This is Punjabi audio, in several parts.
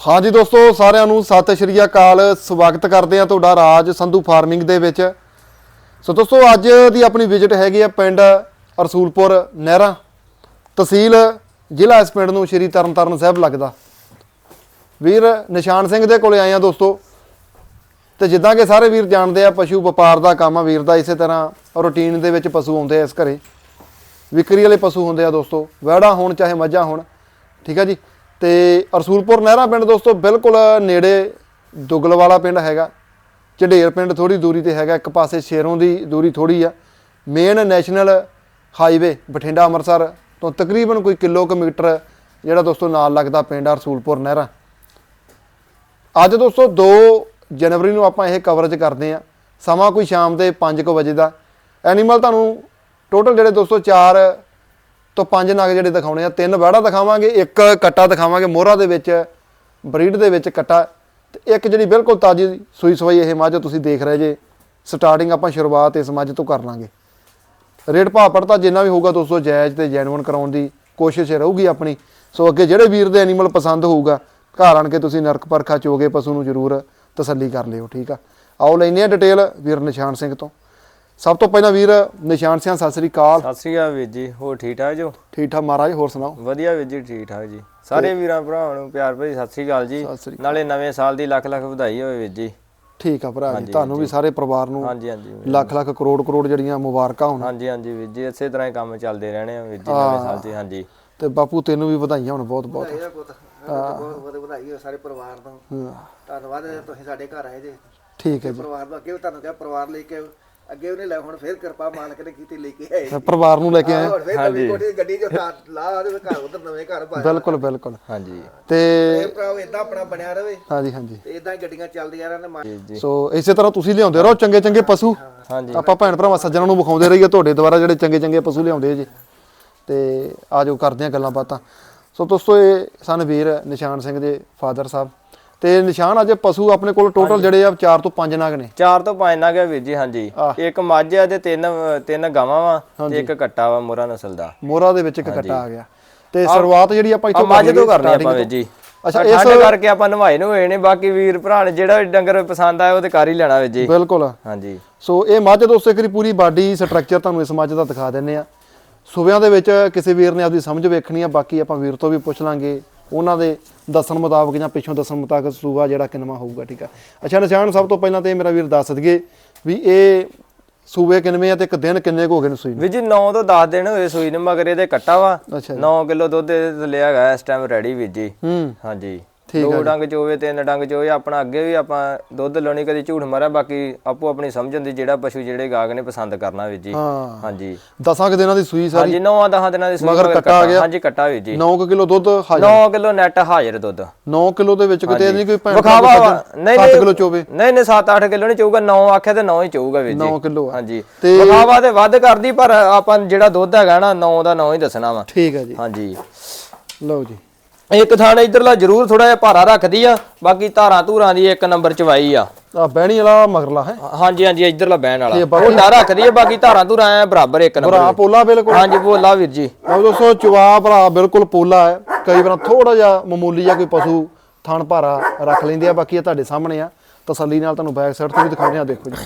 ਹਾਂਜੀ ਦੋਸਤੋ, ਸਾਰਿਆਂ ਨੂੰ ਸਤਿ ਸ਼੍ਰੀ ਅਕਾਲ। ਸਵਾਗਤ ਕਰਦੇ ਆ ਤੁਹਾਡਾ ਰਾਜ ਸੰਧੂ ਫਾਰਮਿੰਗ ਦੇ ਵਿੱਚ। ਸੋ ਦੋਸਤੋ, ਅੱਜ ਦੀ ਆਪਣੀ ਵਿਜ਼ਿਟ ਹੈਗੀ ਆ ਪਿੰਡ ਰਸੂਲਪੁਰ ਨਹਿਰਾ। ਤਹਿਸੀਲ ਜ਼ਿਲ੍ਹਾ ਇਸ ਪਿੰਡ ਨੂੰ ਸ਼੍ਰੀ ਤਰਨਤਾਰਨ ਸਾਹਿਬ ਲੱਗਦਾ। ਵੀਰ ਨਿਸ਼ਾਨ ਸਿੰਘ ਦੇ ਕੋਲੇ ਆਏ ਆ ਦੋਸਤੋ। ਤੇ ਜਿੱਦਾਂ ਕਿ ਸਾਰੇ ਵੀਰ ਜਾਣਦੇ ਆ, ਪਸ਼ੂ ਵਪਾਰ ਦਾ ਕੰਮ ਆ ਵੀਰ ਦਾ, ਇਸੇ ਤਰ੍ਹਾਂ ਰੂਟੀਨ ਦੇ ਵਿੱਚ ਪਸ਼ੂ ਆਉਂਦੇ ਆ ਇਸ ਘਰੇ। ਵਿਕਰੀ ਵਾਲੇ ਪਸ਼ੂ ਹੁੰਦੇ ਆ ਦੋਸਤੋ। ਵਹਿੜਾ ਹੋਣ ਚਾਹੇ ਮੱਝਾਂ ਹੋਣ। ਠੀਕ ਆ ਜੀ? ਤੇ ਰਸੂਲਪੁਰ ਨਹਿਰਾ ਪਿੰਡ ਦੋਸਤੋ ਬਿਲਕੁਲ ਨੇੜੇ ਦੁਗਲ ਵਾਲਾ ਪਿੰਡ ਹੈਗਾ। ਝੰਡੇਰ ਪਿੰਡ ਥੋੜੀ ਦੂਰੀ ਤੇ ਹੈਗਾ, ਇੱਕ ਪਾਸੇ ਸ਼ੇਰੋਂ ਦੀ ਦੂਰੀ ਥੋੜੀ ਆ। Main national highway Bathinda Amritsar ਤੋਂ ਤਕਰੀਬਨ ਕੋਈ ਕਿਲੋਮੀਟਰ ਜਿਹੜਾ ਦੋਸਤੋ ਨਾਲ ਲੱਗਦਾ ਪਿੰਡ ਆ ਰਸੂਲਪੁਰ ਨਹਿਰਾ। ਅੱਜ ਦੋਸਤੋ 2 ਜਨਵਰੀ ਨੂੰ ਆਪਾਂ ਇਹ ਕਵਰੇਜ ਕਰਦੇ ਆ ਸਮਾਂ ਕੋਈ ਸ਼ਾਮ ਦੇ 5:00 ਵਜੇ ਦਾ। ਐਨੀਮਲ ਤੁਹਾਨੂੰ ਟੋਟਲ ਜਿਹੜੇ ਦੋਸਤੋ 4 ਤੋਂ ਪੰਜ ਨਗ ਜਿਹੜੇ ਦਿਖਾਉਣੇ ਆ, ਤਿੰਨ ਵੜਾ ਦਿਖਾਵਾਂਗੇ, ਇੱਕ ਕੱਟਾ ਦਿਖਾਵਾਂਗੇ ਮੋਹਰਾ ਦੇ ਵਿੱਚ, ਬਰੀਡ ਦੇ ਵਿੱਚ ਕੱਟਾ। ਤੇ ਇੱਕ ਜਿਹੜੀ ਬਿਲਕੁਲ ਤਾਜੀ ਸੂਈ ਸਵਾਈ ਇਹ ਮੱਝ ਤੁਸੀਂ ਦੇਖ ਰਹੇ ਜੇ ਸਟਾਰਟਿੰਗ ਆਪਾਂ ਸ਼ੁਰੂਆਤ ਇਸ ਮੱਝ ਤੋਂ ਕਰ ਲਾਂਗੇ। ਰੇਟ ਭਾਅ ਪੜਤਾ ਜਿੰਨਾ ਵੀ ਹੋਊਗਾ ਦੋਸਤੋ, ਜਾਇਜ਼ ਤੇ ਜੈਨੂਇਨ ਕਰਾਉਣ ਦੀ ਕੋਸ਼ਿਸ਼ ਰਹੂਗੀ ਆਪਣੀ। ਸੋ ਅੱਗੇ ਜਿਹੜੇ ਵੀਰ ਦੇ ਐਨੀਮਲ ਪਸੰਦ ਹੋਊਗਾ, ਘਰ ਆਣ ਕੇ ਤੁਸੀਂ ਨਰਕ ਪਰਖਾ ਚੋਗੇ, ਪਸ਼ੂ ਨੂੰ ਜ਼ਰੂਰ ਤਸੱਲੀ ਕਰ ਲਿਓ, ਠੀਕ ਆ? ਆਓ ਲੈਨੇ ਆ ਡਿਟੇਲ ਵੀਰ ਨਿਸ਼ਾਨ ਸਿੰਘ ਤੋਂ। ਸਭ ਤੋਂ ਪਹਿਲਾਂ ਵੀਰ ਨਿਸ਼ਾਨ ਸਿੰਘ ਸਤਿ ਸ੍ਰੀ ਅਕਾਲ। ਸਤਿ ਸ੍ਰੀ ਅਕਾਲ ਵੀਰ ਜੀ ਹੋਰ ਠੀਕ ਠਾਕ ਜੋ? ਠੀਕ ਠਾਕ ਮਹਾਰਾਜ ਹੋਰ ਸੁਣਾਓ? ਵਧੀਆ ਵੀਰ ਜੀ ਠੀਕ ਠਾਕ ਜੀ। ਸਾਰੇ ਵੀਰਾਂ ਭਰਾਵਾਂ ਨੂੰ ਪਿਆਰ ਭਰੀ ਸਤਿ ਸ੍ਰੀ ਅਕਾਲ ਜੀ। ਨਾਲੇ ਨਵੇਂ ਸਾਲ ਦੀ ਲੱਖ ਲੱਖ ਵਧਾਈ ਹੋਵੇ ਵੀਰ ਜੀ। ਠੀਕ ਆ ਭਰਾ ਜੀ ਤੁਹਾਨੂੰ ਵੀ ਸਾਰੇ ਪਰਿਵਾਰ ਨੂੰ ਹਾਂਜੀ ਹਾਂਜੀ। ਲੱਖ ਲੱਖ ਕਰੋੜ ਕਰੋੜ ਜਿਹੜੀਆਂ ਮੁਬਾਰਕਾਂ ਹੋਣ। ਹਾਂਜੀ ਹਾਂਜੀ ਵੀਰ ਜੀ ਇਸੇ ਤਰ੍ਹਾਂ ਹੀ ਕੰਮ ਚੱਲਦੇ ਰਹਿਣੇ ਆ ਵੀਰ ਜੀ ਨਵੇਂ ਸਾਲ 'ਚ ਹਾਂਜੀ। ਤੇ ਬਾਪੂ ਤੈਨੂੰ ਵੀ ਵਧਾਈਆਂ ਹੋਣ ਬਹੁਤ। ਬਹੁਤ ਬਹੁਤ ਬਹੁਤ ਵਧਾਈ ਹੋ ਸਾਰੇ ਪਰਿਵਾਰ ਨੂੰ ਹਾਂ, ਧੰਨਵਾਦ ਤੁਸੀਂ ਸਾਡੇ ਘਰ ਆਏ ਜੇ। ਠੀਕ ਹੈ ਜੀ। ਪਰਿਵਾਰ ਨੂੰ ਅੱਗੇ ਵੀ ਤੁਹਾਨੂੰ ਕਿਹਾ ਪਰਿਵਾਰ ਲੈ ਕੇ। ਅੱਗੇ ਉਹਨੇ ਲੈ ਹੁਣ ਫੇਰ ਕਿਰਪਾ ਮਾਲਕ ਨੇ ਕੀਤੀ ਲੈ ਕੇ ਆਏ। ਤੇ ਪਰਿਵਾਰ ਨੂੰ ਲੈ ਕੇ ਆਏ। ਹੁਣ ਫੇਰ ਨਵੀਂ ਕੋਠੀ ਗੱਡੀ ਜੋ ਲਾ ਦੇ ਘਰ ਉਧਰ ਨਵੇਂ ਘਰ ਪਾ ਬਿਲਕੁਲ ਬਿਲਕੁਲ ਹਾਂਜੀ। ਤੇ ਇਹ ਇਦਾਂ ਆਪਣਾ ਬਣਿਆ ਰਵੇ। ਹਾਂਜੀ ਹਾਂਜੀ। ਤੇ ਇਦਾਂ ਹੀ ਗੱਡੀਆਂ ਚੱਲਦੀਆਂ ਰਹਿਣ ਮਾ- ਸੋ ਇਸੇ ਤਰ੍ਹਾਂ ਤੁਸੀਂ ਲਿਆਉਂਦੇ ਰਹੋ ਚੰਗੇ ਚੰਗੇ ਪਸ਼ੂ। ਹਾਂਜੀ। ਆਪਾਂ ਭੈਣ ਭਰਾਵਾਂ ਸੱਜਣਾਂ ਨੂੰ ਵਿਖਾਉਂਦੇ ਰਹੀਏ ਤੁਹਾਡੇ ਦੁਆਰਾ ਜਿਹੜੇ ਚੰਗੇ ਚੰਗੇ ਪਸ਼ੂ ਲਿਆਉਂਦੇ ਜੀ। ਤੇ ਆਜੋ ਕਰਦੇ ਆ ਗੱਲਾਂ ਬਾਤਾਂ। ਸੋ ਦੋਸਤੋ ਇਹ ਸਨ ਵੀਰ ਨਿਸ਼ਾਨ ਸਿੰਘ ਦੇ ਫਾਦਰ ਸਾਹਿਬ। ਤੇ ਨਿਸ਼ਾਨ ਅੱਜ ਪਸ਼ੂ ਆਪਣੇ ਕੋਲ ਟੋਟਲ ਜਿਹੜੇ ਆ 4 ਤੋਂ 5 ਨਗ ਨੇ। ਚਾਰ ਤੋਂ ਪੰਜ ਨਾ ਗਿਆ ਵੀਰ ਜੀ ਹਾਂਜੀ। ਇੱਕ ਮੱਝ ਆ ਤੇ ਤਿੰਨ ਤਿੰਨ ਗਾਵਾਂ ਵਾ ਤੇ ਇੱਕ ਕੱਟਾ ਵਾ ਮੋਰਾ ਨਸਲ ਦਾ। ਮੋਹਰਾ ਦੇ ਵਿੱਚ ਇੱਕ ਕੱਟਾ ਆ ਗਿਆ। ਤੇ ਸ਼ੁਰੂਆਤ ਜਿਹੜੀ ਆਪਾਂ ਆ ਇੱਥੋਂ ਮੱਝ ਤੋਂ ਕਰਨੀ ਆਪਾਂ ਵੀਰ। ਜੀ। ਅੱਛਾ, ਇਸ- ਕਰਕੇ ਆਪਾਂ ਨਵਾਏ ਨੂੰ ਹੋਏ ਨੇ ਬਾਕੀ ਵੀਰ ਭਰਾ ਨੇ ਜਿਹੜਾ ਡੰਗਰ ਪਸੰਦ ਆਇਆ ਉਹ ਤੇ ਕਰ ਹੀ ਲੈਣਾ ਵੀਰ ਜੀ। ਬਿਲਕੁਲ। ਹਾਂਜੀ। ਸੋ ਇਹ ਮੱਝ ਦੋਸਤੋ ਇੱਕ ਪੂਰੀ ਬਾਡੀ ਸਟਰਕਚਰ ਤੁਹਾਨੂੰ ਇਸ ਮੱਝ ਦਾ ਦਿਖਾ ਦਿੰਨੇ ਆ। ਸੂਬਿਆਂ ਦੇ ਵਿੱਚ ਕਿਸੇ ਵੀਰ ਨੇ ਆਪਦੀ ਸਮਝ ਵੇਖਣੀ ਆ ਬਾਕੀ ਆਪਾਂ ਵੀਰ ਤੋਂ ਵੀ ਪੁੱਛ ਲਾਂਗੇ। ਉਹਨਾਂ ਦੇ ਦੱਸਣ ਮੁਤਾਬਕ ਜਾਂ ਪਿੱਛੋਂ ਦੱਸਣ ਮੁਤਾਬਕ ਸੂਬਾ ਜਿਹੜਾ ਕਿੰਨਵਾ ਹੋਊਗਾ ਠੀਕ ਆ? ਅੱਛਾ ਨਿਸ਼ਾਨ ਸਭ ਤੋਂ ਪਹਿਲਾਂ ਤੇ ਮੇਰਾ ਵੀਰ ਦੱਸ ਦਈਏ ਵੀ ਇਹ ਸੂਬੇ ਕਿੰਨਵੇਂ ਆ ਤੇ ਇੱਕ ਦਿਨ ਕਿੰਨੇ ਕੁ ਹੋ ਗਏ ਨੇ ਸੂਈ ਨੂੰ? ਵੀਰ ਜੀ 9 ਤੋਂ 10 ਦਿਨ ਹੋਏ ਸੂਈ ਨੂੰ ਮਗਰ ਇਹਦੇ ਕੱਟਾ ਵਾ। ਅੱਛਾ ਜੀ। 9 ਕਿਲੋ ਦੁੱਧ ਇਹਦੇ ਥੱਲੇ ਹੈਗਾ ਇਸ ਟਾਈਮ ਰੈਡੀ ਵੀਰ ਜੀ। ਹਾਂਜੀ। ਦੋ ਡੰਗ ਚੋਵੇ ਤਿੰਨ ਡੰਗ ਚੋਵੇ ਆਪਣਾ ਅੱਗੇ ਵੀ ਆਪਾਂ ਦੁੱਧ ਲਾਉਣੀ ਕਦੀ ਝੂਠ ਮਾਰਿਆ ਬਾਕੀ ਆਪੋ ਆਪਣੀ ਸਮਝਣ ਦੀ ਜਿਹੜਾ ਪਸ਼ੂ ਜਿਹੜੇ ਗਾਗ ਨੇ ਪਸੰਦ ਕਰਨਾ ਵੀਰ ਜੀ। ਹਾਂਜੀ। ਦਸਾਂ ਕੁ ਦਿਨਾਂ ਦੀ ਸੂਈ ਸਾਰੀ। ਹਾਂਜੀ 9 10 ਦਿਨਾਂ ਦੀ ਸੂਈ ਮਗਰ ਕੱਟਾ ਆ ਗਿਆ। ਹਾਂਜੀ ਕੱਟਾ ਵੀਰ ਜੀ। 9 ਕਿਲੋ ਦੁੱਧ ਹਾਜ਼ਰ। 9 ਕਿਲੋ ਨੈਟ ਹਾਜ਼ਰ ਦੁੱਧ। 9 ਕਿਲੋ ਦੇ ਵਿੱਚ ਕਿਤੇ ਨਹੀਂ ਕੋਈ ਭੈਣ ਵਿਖਾਵਾ ਨਹੀਂ 7 ਨਹੀਂ। ਕਿਲੋ ਚੋਵੇ। ਨਹੀਂ ਨਹੀਂ 7-8 ਕਿਲੋ ਨਹੀਂ ਚੋਊਗਾ 9 ਆਖਿਆ ਤੇ 9 ਹੀ ਚੋਊਗਾ ਵੀਰ ਜੀ। 9 ਕਿਲੋ ਹਾਂਜੀ। ਵਿਖਾਵਾ ਤੇ ਵੱਧ ਕਰਦੀ ਪਰ ਆਪਾਂ ਜਿਹੜਾ ਦੁੱਧ ਹੈਗਾ ਨਾ 9 ਦਾ 9 ਹੀ ਦੱਸਣਾ ਵਾ। ਠੀਕ ਹੈ ਜੀ। ਹਾਂਜੀ। ਲਓ ਜੀ। ਇੱਕ ਥਾਂ ਇਧਰਲਾ ਜ਼ਰੂਰ ਥੋੜਾ ਜਿਹਾ ਭਾਰਾ ਰੱਖਦੀ ਆ ਬਾਕੀ ਧਾਰਾਂ ਧੂਰਾਂ ਦੀ ਇੱਕ ਨੰਬਰ ਚਵਾਈ ਆ। ਆ ਬਹਿਣੀ ਵਾਲਾ ਮਗਰਲਾ ਹੈ। ਹਾਂਜੀ ਹਾਂਜੀ ਇਧਰਲਾ ਬਹਿਣ ਵਾਲਾ। ਉਹ ਨਾ ਰੱਖਦੀ ਆ ਬਾਕੀ ਧਾਰਾਂ ਧੂਰਾਂ ਐ ਬਰਾਬਰ ਇੱਕ ਨੰਬਰ ਭਰਾ ਪੋਲਾ ਬਿਲਕੁਲ। ਹਾਂਜੀ ਬੋਲਾ ਵੀਰ ਜੀ। ਲਓ ਦੋਸਤੋ ਚਵਾ ਭਰਾ ਬਿਲਕੁਲ ਪੋਲਾ ਹੈ। ਕਈ ਵਾਰ ਥੋੜਾ ਜਿਹਾ ਮਾਮੂਲੀ ਜਿਹਾ ਕੋਈ ਪਸ਼ੂ ਥਣ ਭਾਰਾ ਰੱਖ ਲੈਂਦੇ ਆ ਬਾਕੀ ਇਹ ਤੁਹਾਡੇ ਸਾਹਮਣੇ ਆ। ਤਸੱਲੀ ਨਾਲ ਤੁਹਾਨੂੰ ਬੈਕ ਸਾਈਡ ਤੋਂ ਵੀ ਦਿਖਾਉਂਦੇ ਆ ਦੇਖੋ ਜੀ।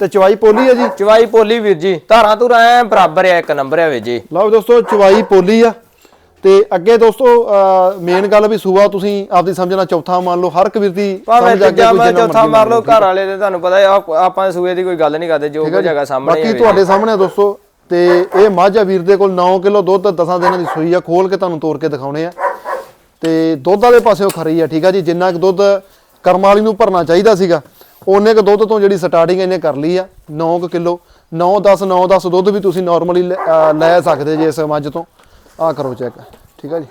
ਤੇ ਚਵਾਈ ਪੋਲੀ ਹੈ ਜੀ? ਚਵਾਈ ਪੋਲੀ ਵੀਰ ਜੀ ਧਾਰਾਂ ਧੂਰਾਂ ਐ ਬਰਾਬਰ ਆ ਇੱਕ ਨੰਬਰ ਆ ਵੀਰ ਜੀ। ਲਓ ਚਵਾਈ ਚਵਾਈ ਪੋਲੀ ਆ। ਤੇ ਅੱਗੇ ਦੋਸਤੋ ਮੇਨ ਗੱਲ ਵੀ ਸੂਆ ਤੁਸੀਂ ਆਪਦੀ ਸਮਝਣਾ ਚੌਥਾ ਮੰਨ ਲਓ ਹਰ ਇੱਕ ਵੀਰ ਦੀ ਭਾਵੇਂ ਤੀਜਾ ਮੈਂ ਚੌਥਾ ਮਾਰ ਲਓ ਘਰ ਵਾਲੇ ਦੇ ਤੁਹਾਨੂੰ ਪਤਾ ਆਪਾਂ ਸੂਏ ਦੀ ਕੋਈ ਗੱਲ ਨਹੀਂ ਕਰਦੇ ਜੋ ਕੁਝ ਹੈਗਾ ਸਾਹਮਣੇ ਬਾਕੀ ਤੁਹਾਡੇ ਸਾਹਮਣੇ ਦੋਸਤੋ ਤੇ ਇਹ ਮੱਝ ਵੀਰ ਦੇ ਕੋਲ 9 ਕਿਲੋ ਦੁੱਧ 10 ਦਿਨਾਂ ਦੀ ਸੂਈ ਆ ਖੋਲ ਕੇ ਤੁਹਾਨੂੰ ਤੋੜ ਕੇ ਦਿਖਾਉਣੇ ਆ। ਤੇ ਦੁੱਧ ਵਾਲੇ ਪਾਸਿਓਂ ਖਰੀ ਆ ਠੀਕ ਆ ਜੀ ਜਿੰਨਾ ਕੁ ਦੁੱਧ ਕਰਮ ਵਾਲੀ ਨੂੰ ਭਰਨਾ ਚਾਹੀਦਾ ਸੀਗਾ ਉਹਨੇ ਕੁ ਦੁੱਧ ਤੋਂ ਜਿਹੜੀ ਸਟਾਰਟਿੰਗ ਇਹਨੇ ਕਰ ਲਈ ਆ 9 ਕਿਲੋ 9 10 9 10 ਦੁੱਧ ਵੀ ਤੁਸੀਂ ਨਾਰਮਲੀ ਲੈ ਸਕਦੇ ਜੇ ਇਸ ਮੱਝ ਤੋਂ। ਆ ਕਰੋ ਚੈੱਕ ਠੀਕ ਆ ਜੀ।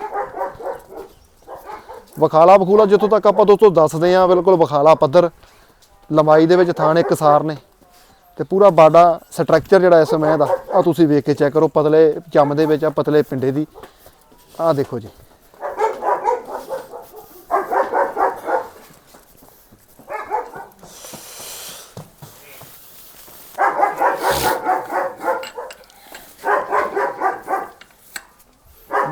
ਵਖਾਲਾ ਬਖੂਲਾ ਜਿੱਥੋਂ ਤੱਕ ਆਪਾਂ ਦੋਸਤੋ ਦੱਸਦੇ ਆ ਬਿਲਕੁਲ ਵਖਾਲਾ ਪੱਧਰ। ਲੰਬਾਈ ਦੇ ਵਿੱਚ ਥਾਣ ਇੱਕ ਸਾਰ ਨੇ ਤੇ ਪੂਰਾ ਬਾਡਾ ਸਟਰਕਚਰ ਜਿਹੜਾ ਇਸ ਸਮੇਂ ਦਾ ਆ ਤੁਸੀਂ ਵੇਖ ਕੇ ਚੈੱਕ ਕਰੋ, ਪਤਲੇ ਚੰਮ ਦੇ ਵਿੱਚ ਆ ਪਤਲੇ ਪਿੰਡੇ ਦੀ। ਆ ਦੇਖੋ ਜੀ।